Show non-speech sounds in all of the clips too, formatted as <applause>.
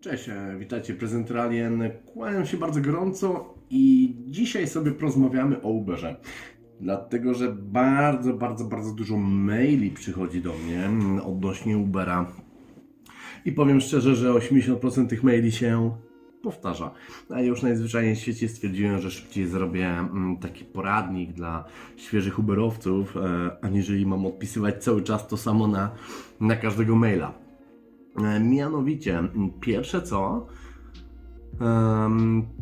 Cześć, e, witajcie prezentralien. Kłaniam się bardzo gorąco i dzisiaj sobie porozmawiamy o Uberze. Dlatego, że bardzo, bardzo, bardzo dużo maili przychodzi do mnie odnośnie Ubera. I powiem szczerze, że 80% tych maili się powtarza. A już najzwyczajniej w świecie stwierdziłem, że szybciej zrobię mm, taki poradnik dla świeżych Uberowców, e, aniżeli mam odpisywać cały czas to samo na, na każdego maila. E, Mianowicie, pierwsze co,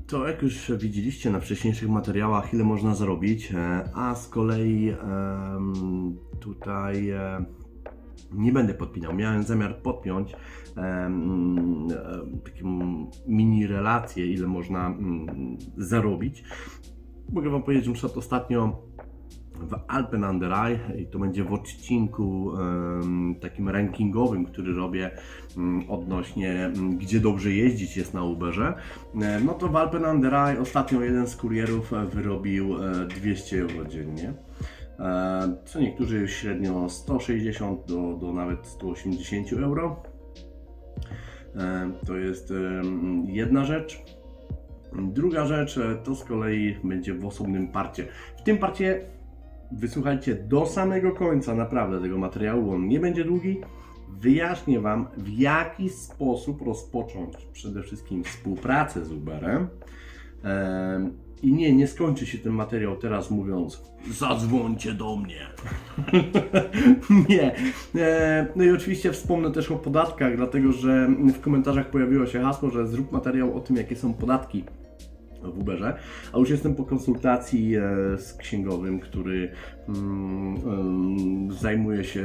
to jak już widzieliście na wcześniejszych materiałach, ile można zarobić, e, a z kolei tutaj e, nie będę podpinał. Miałem zamiar podpiąć taką mini relację, ile można mm, zarobić. Mogę Wam powiedzieć, że ostatnio w Alpen Under Eye i to będzie w odcinku takim rankingowym, który robię mm, odnośnie mm, gdzie dobrze jeździć jest na Uberze, e, no to w Alpen Under Eye ostatnio jeden z kurierów e, wyrobił e, 200 euro dziennie. E, Co niektórzy średnio 160 do, do nawet 180 euro. E, To jest jedna rzecz. Druga rzecz e, to z kolei będzie w osobnym parcie. W tym parcie wysłuchajcie do samego końca naprawdę tego materiału, on nie będzie długi. Wyjaśnię Wam, w jaki sposób rozpocząć przede wszystkim współpracę z Uberem. Em, I nie, nie skończy się ten materiał teraz mówiąc zadzwońcie do mnie. <laughs> nie. No i oczywiście wspomnę też o podatkach, dlatego że w komentarzach pojawiło się hasło, że zrób materiał o tym, jakie są podatki w Uberze, a już jestem po konsultacji e, z księgowym, który mm, em, zajmuje się,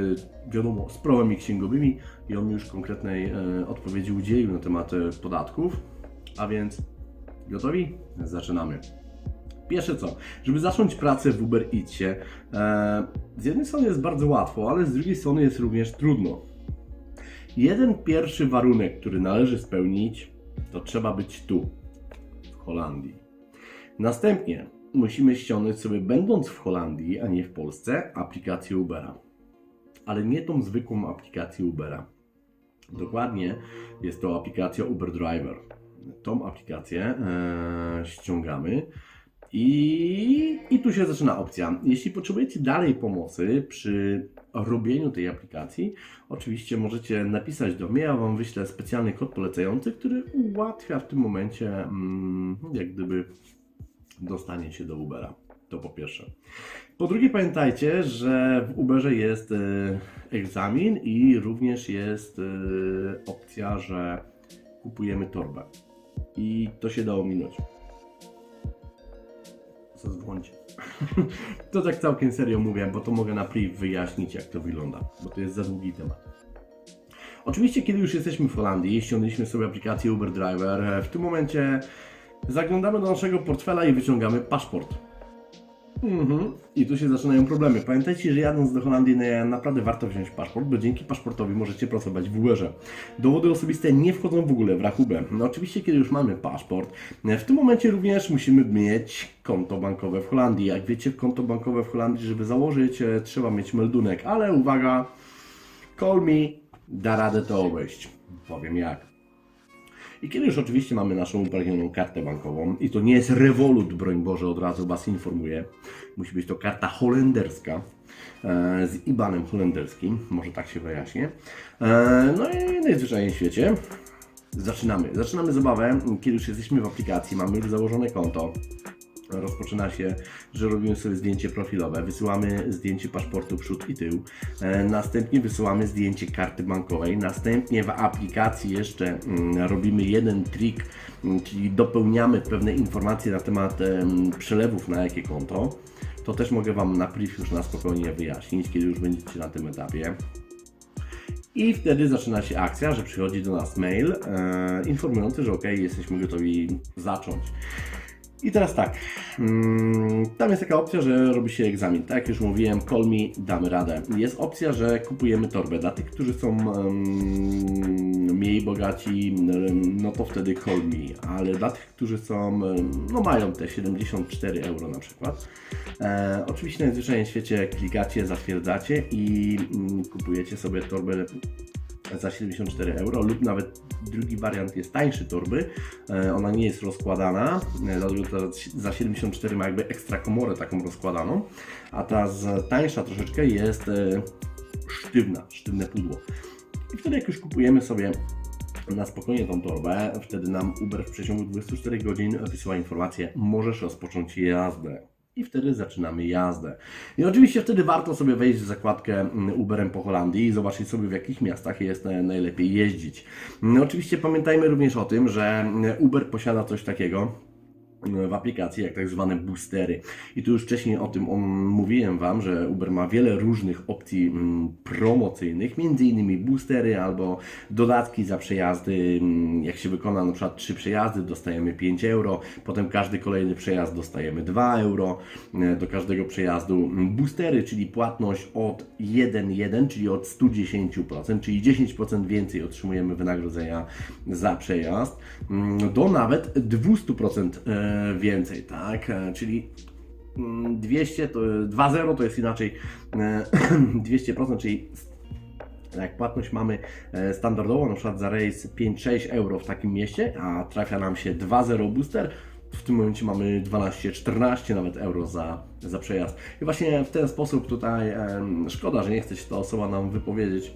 wiadomo, sprawami księgowymi i on mi już konkretnej e, odpowiedzi udzielił na temat e, podatków. A więc gotowi? Zaczynamy. Pierwsze co, żeby zacząć pracę w Uber Eatsie, e, z jednej strony jest bardzo łatwo, ale z drugiej strony jest również trudno. Jeden pierwszy warunek, który należy spełnić, to trzeba być tu, Holandii. Następnie musimy ściągnąć sobie, będąc w Holandii, a nie w Polsce, aplikację Ubera. Ale nie tą zwykłą aplikację Ubera. Dokładnie jest to aplikacja Uber Driver. Tą aplikację e, ściągamy i, i tu się zaczyna opcja. Jeśli potrzebujecie dalej pomocy przy robieniu tej aplikacji, oczywiście możecie napisać do mnie, ja Wam wyślę specjalny kod polecający, który ułatwia w tym momencie mm, jak gdyby dostanie się do Ubera. To po pierwsze. Po drugie pamiętajcie, że w Uberze jest e, egzamin i również jest e, opcja, że kupujemy torbę. I to się da ominąć. Zadzwońcie. <laughs> To tak całkiem serio mówię, bo to mogę na priv wyjaśnić, jak to wygląda, bo to jest za długi temat. Oczywiście, kiedy już jesteśmy w Holandii, ściągnęliśmy sobie aplikację Uber Driver, w tym momencie zaglądamy do naszego portfela i wyciągamy paszport. Mhm. I tu się zaczynają problemy. Pamiętajcie, że jadąc do Holandii na- naprawdę warto wziąć paszport, bo dzięki paszportowi możecie pracować w Uberze. Dowody osobiste nie wchodzą w ogóle w rachubę. No oczywiście, kiedy już mamy paszport, e, w tym momencie również musimy mieć konto bankowe w Holandii. Jak wiecie, konto bankowe w Holandii, żeby założyć, e, trzeba mieć meldunek, ale uwaga, call me, da radę to obejść. Powiem jak. I kiedy już oczywiście mamy naszą upragnioną kartę bankową, i to nie jest Revolut, broń Boże, od razu Was informuję, musi być to karta holenderska, e, z IBANem holenderskim, może tak się wyjaśnię. E, no i najzwyczajniej w świecie zaczynamy. Zaczynamy zabawę, kiedy już jesteśmy w aplikacji, mamy już założone konto. Rozpoczyna się, że robimy sobie zdjęcie profilowe, wysyłamy zdjęcie paszportu przód i tył, e, następnie wysyłamy zdjęcie karty bankowej, następnie w aplikacji jeszcze mm, robimy jeden trik, mm, czyli dopełniamy pewne informacje na temat em, przelewów na jakie konto. To też mogę Wam na priv już na spokojnie wyjaśnić, kiedy już będziecie na tym etapie. I wtedy zaczyna się akcja, że przychodzi do nas mail e, informujący, że ok, jesteśmy gotowi zacząć. I teraz tak, mm, tam jest taka opcja, że robi się egzamin. Tak jak już mówiłem, call me, damy radę. Jest opcja, że kupujemy torbę. Dla tych, którzy są em, mniej bogaci, em, no to wtedy call me. Ale dla tych, którzy są, no mają te 74 euro na przykład, e, oczywiście najzwyczajniej w świecie klikacie, zatwierdzacie i mm, kupujecie sobie torbę za 74 euro lub nawet drugi wariant jest tańszy torby. E, Ona nie jest rozkładana, e, za 74 ma jakby ekstra komorę taką rozkładaną, a ta tańsza troszeczkę jest e, sztywna, sztywne pudło. I wtedy jak już kupujemy sobie na spokojnie tą torbę, wtedy nam Uber w przeciągu 24 godzin wysyła informację, możesz rozpocząć jazdę. I wtedy zaczynamy jazdę. I oczywiście wtedy warto sobie wejść w zakładkę mm, Uberem po Holandii i zobaczyć sobie w jakich miastach jest e, najlepiej jeździć. No, oczywiście pamiętajmy również o tym, że mm, Uber posiada coś takiego, w aplikacji, jak tak zwane boostery. I tu już wcześniej o tym mówiłem Wam, że Uber ma wiele różnych opcji mm, promocyjnych, między innymi boostery albo dodatki za przejazdy. Mm, Jak się wykona na przykład 3 przejazdy, dostajemy 5 euro, potem każdy kolejny przejazd dostajemy 2 euro. E, Do każdego przejazdu mm, boostery, czyli płatność od 1,1, czyli od 110%, czyli 10% więcej otrzymujemy wynagrodzenia za przejazd, do nawet 200% e, więcej, tak? E, Czyli mm, 200 to 2,0 to jest inaczej e, <clears throat> 200%, czyli jak płatność mamy e, standardową, na przykład za rejs 5-6 euro w takim mieście, a trafia nam się 2,0 booster, w tym momencie mamy 12-14 nawet euro za, za przejazd. I właśnie w ten sposób tutaj szkoda, że nie chce się ta osoba nam wypowiedzieć.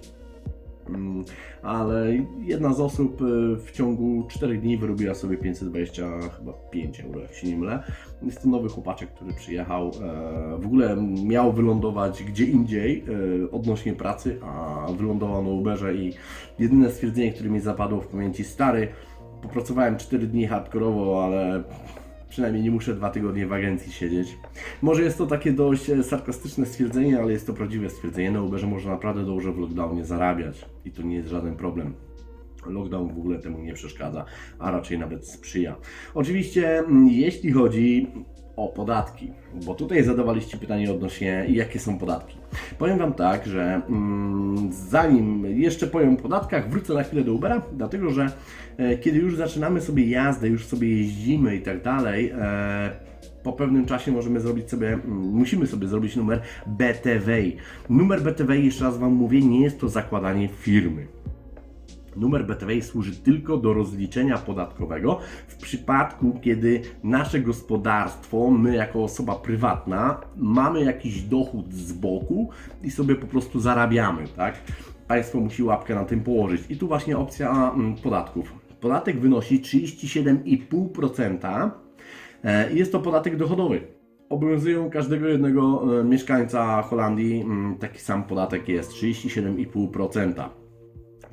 Mm, Ale jedna z osób y, w ciągu 4 dni wyrobiła sobie 520 chyba 5 euro, jak się nie mylę. Jest to nowy chłopaczek, który przyjechał. e, W ogóle miał wylądować gdzie indziej e, odnośnie pracy, a wylądował na Uberze i jedyne stwierdzenie, które mi zapadło w pamięci stary, popracowałem 4 dni hardkorowo, ale przynajmniej nie muszę dwa tygodnie w agencji siedzieć. Może jest to takie dość e, sarkastyczne stwierdzenie, ale jest to prawdziwe stwierdzenie. Na Uberze można naprawdę dobrze w lockdownie zarabiać i to nie jest żaden problem. Lockdown w ogóle temu nie przeszkadza, a raczej nawet sprzyja. Oczywiście, mm, jeśli chodzi o podatki, bo tutaj zadawaliście pytanie odnośnie jakie są podatki. Powiem Wam tak, że mm, zanim jeszcze powiem o podatkach, wrócę na chwilę do Ubera, dlatego że e, kiedy już zaczynamy sobie jazdę, już sobie jeździmy i tak dalej, e, po pewnym czasie możemy zrobić sobie, mm, musimy sobie zrobić numer BTW. Numer BTW, jeszcze raz Wam mówię, nie jest to zakładanie firmy. Numer BTW służy tylko do rozliczenia podatkowego w przypadku, kiedy nasze gospodarstwo, my jako osoba prywatna, mamy jakiś dochód z boku i sobie po prostu zarabiamy, tak? Państwo musi łapkę na tym położyć. I tu właśnie opcja mm, podatków. Podatek wynosi 37,5%. E, Jest to podatek dochodowy. Obowiązują każdego jednego e, mieszkańca Holandii mm, taki sam podatek jest 37,5%.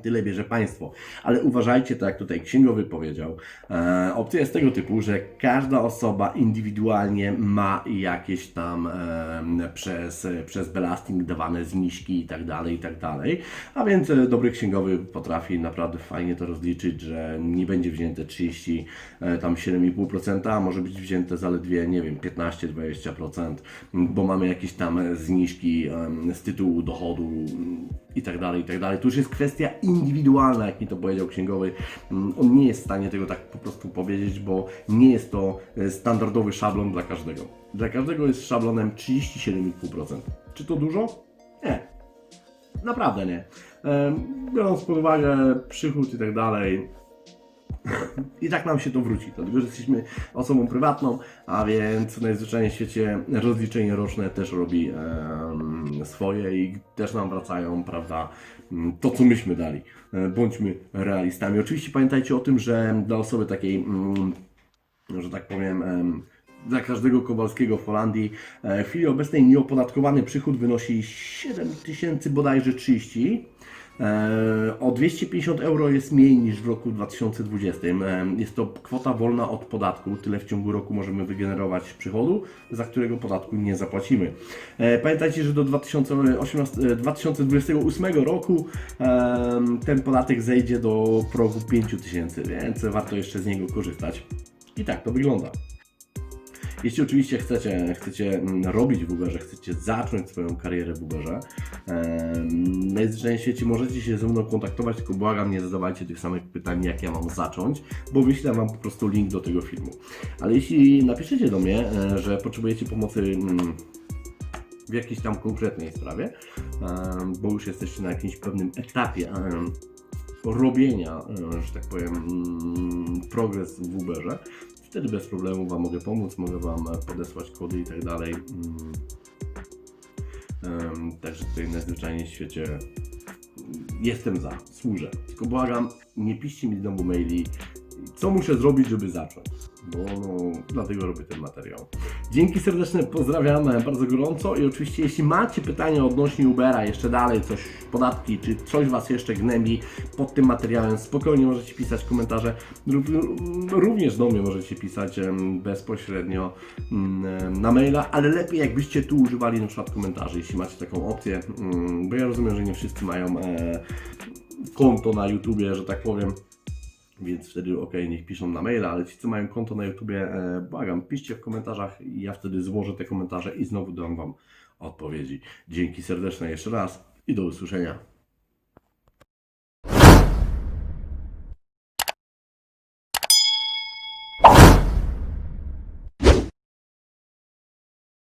Tyle bierze państwo. Ale uważajcie, tak jak tutaj księgowy powiedział, e, opcja jest tego typu, że każda osoba indywidualnie ma jakieś tam e, przez, przez belasting dawane zniżki i tak dalej, i tak dalej. A więc e, dobry księgowy potrafi naprawdę fajnie to rozliczyć, że nie będzie wzięte 30, e, tam 7,5%, a może być wzięte zaledwie, nie wiem, 15-20%, bo mamy jakieś tam zniżki em, z tytułu dochodu i tak dalej, i tak dalej. To już jest kwestia indywidualna, jak mi to powiedział księgowy. Mm, On nie jest w stanie tego tak po prostu powiedzieć, bo nie jest to e, standardowy szablon dla każdego. Dla każdego jest szablonem 37,5%. Czy to dużo? Nie. Naprawdę nie. Em, Biorąc pod uwagę przychód i tak dalej, i tak nam się to wróci, dlatego że jesteśmy osobą prywatną, a więc najzwyczajniej w świecie rozliczenie roczne też robi em, swoje i też nam wracają, prawda, m, to co myśmy dali. E, Bądźmy realistami. Oczywiście pamiętajcie o tym, że dla osoby takiej, mm, że tak powiem, em, dla każdego Kowalskiego w Holandii e, w chwili obecnej nieopodatkowany przychód wynosi 7000 bodajże 30. E, O 250 euro jest mniej niż w roku 2020. E, Jest to kwota wolna od podatku. Tyle w ciągu roku możemy wygenerować przychodu, za którego podatku nie zapłacimy. E, Pamiętajcie, że do 2018, e, 2028 roku ten podatek zejdzie do progu 5000, więc warto jeszcze z niego korzystać. I tak to wygląda. Jeśli oczywiście chcecie, chcecie mm, robić w Uberze, chcecie zacząć swoją karierę w Uberze, w świecie możecie się ze mną kontaktować, tylko błagam, nie zadawajcie tych samych pytań, jak ja mam zacząć, bo wyślę Wam po prostu link do tego filmu. Ale jeśli napiszecie do mnie, e, że potrzebujecie pomocy mm, w jakiejś tam konkretnej sprawie, bo już jesteście na jakimś pewnym etapie robienia, e, że tak powiem, mm, progres w Uberze, wtedy bez problemu Wam mogę pomóc, mogę Wam podesłać kody i tak dalej. Mm. Także tutaj najzwyczajniej w świecie jestem za, służę. Tylko błagam, nie piszcie mi znowu maili, co muszę zrobić, żeby zacząć. Bo no, dlatego robię ten materiał. Dzięki serdeczne, pozdrawiam bardzo gorąco i oczywiście jeśli macie pytania odnośnie Ubera, jeszcze dalej coś, podatki, czy coś Was jeszcze gnębi pod tym materiałem, spokojnie możecie pisać komentarze. Ró- Również do mnie możecie pisać bezpośrednio mm, na maila, ale lepiej jakbyście tu używali na przykład komentarzy, jeśli macie taką opcję, mm, bo ja rozumiem, że nie wszyscy mają e, konto na YouTubie, że tak powiem. Więc wtedy ok, niech piszą na maila, ale ci, co mają konto na YouTubie, e, błagam, piszcie w komentarzach i ja wtedy złożę te komentarze i znowu dam Wam odpowiedzi. Dzięki serdeczne jeszcze raz i do usłyszenia.